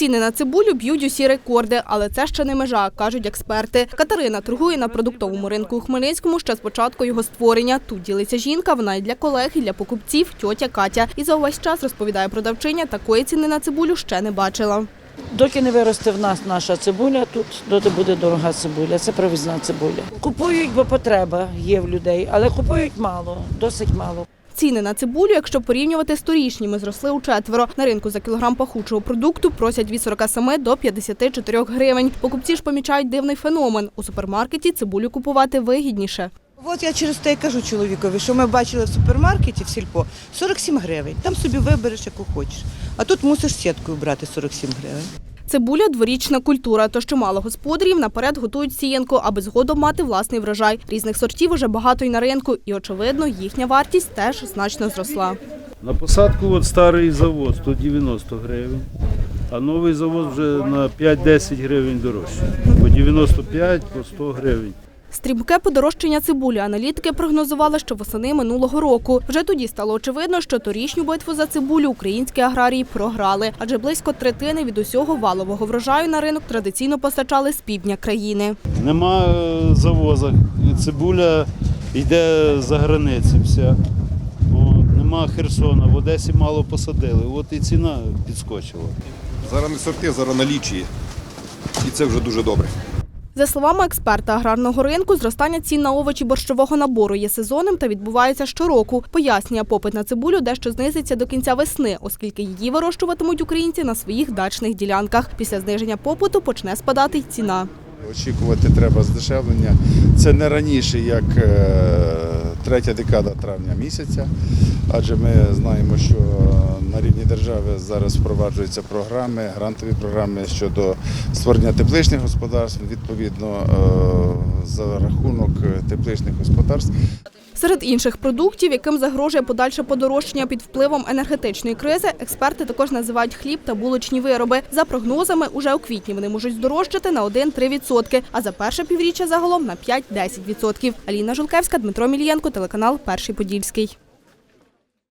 Ціни на цибулю б'ють усі рекорди, але це ще не межа, кажуть експерти. Катерина торгує на продуктовому ринку у Хмельницькому ще з початку його створення. Тут ділиться жінка, вона і для колег, і для покупців тьотя Катя. І за увесь час розповідає продавчиня, такої ціни на цибулю ще не бачила. Доки не виросте в нас наша цибуля, тут доти буде дорога цибуля. Це провізна цибуля. Купують, бо потреба є в людей, але купують мало, досить мало. Ціни на цибулю, якщо порівнювати з торічніми, зросли у четверо. На ринку за кілограм пахучого продукту просять від 47 до 54 гривень. Покупці ж помічають дивний феномен. У супермаркеті цибулю купувати вигідніше. От я через те кажу чоловікові, що ми бачили в супермаркеті в сільпо 47 гривень. Там собі вибереш, яку хочеш. А тут мусиш сіткою брати 47 гривень. Цибуля дворічна культура, тож чимало господарів наперед готують сіянку, аби згодом мати власний врожай. Різних сортів уже багато й на ринку, і очевидно, їхня вартість теж значно зросла. На посадку от старий завод 190 гривень, а новий завод вже на 5-10 гривень дорожче. По 95, по 100 гривень. Стрімке подорожчання цибулі аналітики прогнозували ще восени минулого року. Вже тоді стало очевидно, що торічню битву за цибулю українські аграрії програли, адже близько третини від усього валового врожаю на ринок традиційно постачали з півдня країни. Нема е, завоза, цибуля йде за границі вся. От, нема Херсона, в Одесі мало посадили, от і ціна підскочила. Зараз не сорти, зараз налічує. І це вже дуже добре. За словами експерта аграрного ринку, зростання цін на овочі борщового набору є сезонним та відбувається щороку. Пояснює, попит на цибулю дещо знизиться до кінця весни, оскільки її вирощуватимуть українці на своїх дачних ділянках. Після зниження попиту почне спадати й ціна. Очікувати треба здешевлення. Це не раніше, як е, третя декада травня місяця, адже ми знаємо, що на рівні держави зараз впроваджуються програми, грантові програми щодо створення тепличних господарств, відповідно е, за рахунок тепличних господарств Серед інших продуктів, яким загрожує подальше подорожчання під впливом енергетичної кризи, експерти також називають хліб та булочні вироби. За прогнозами, уже у квітні вони можуть здорожчати на 1-3%, а за перше півріччя загалом на 5-10%. Аліна Жулкевська, Дмитро Мілієнко, телеканал Перший Подільський.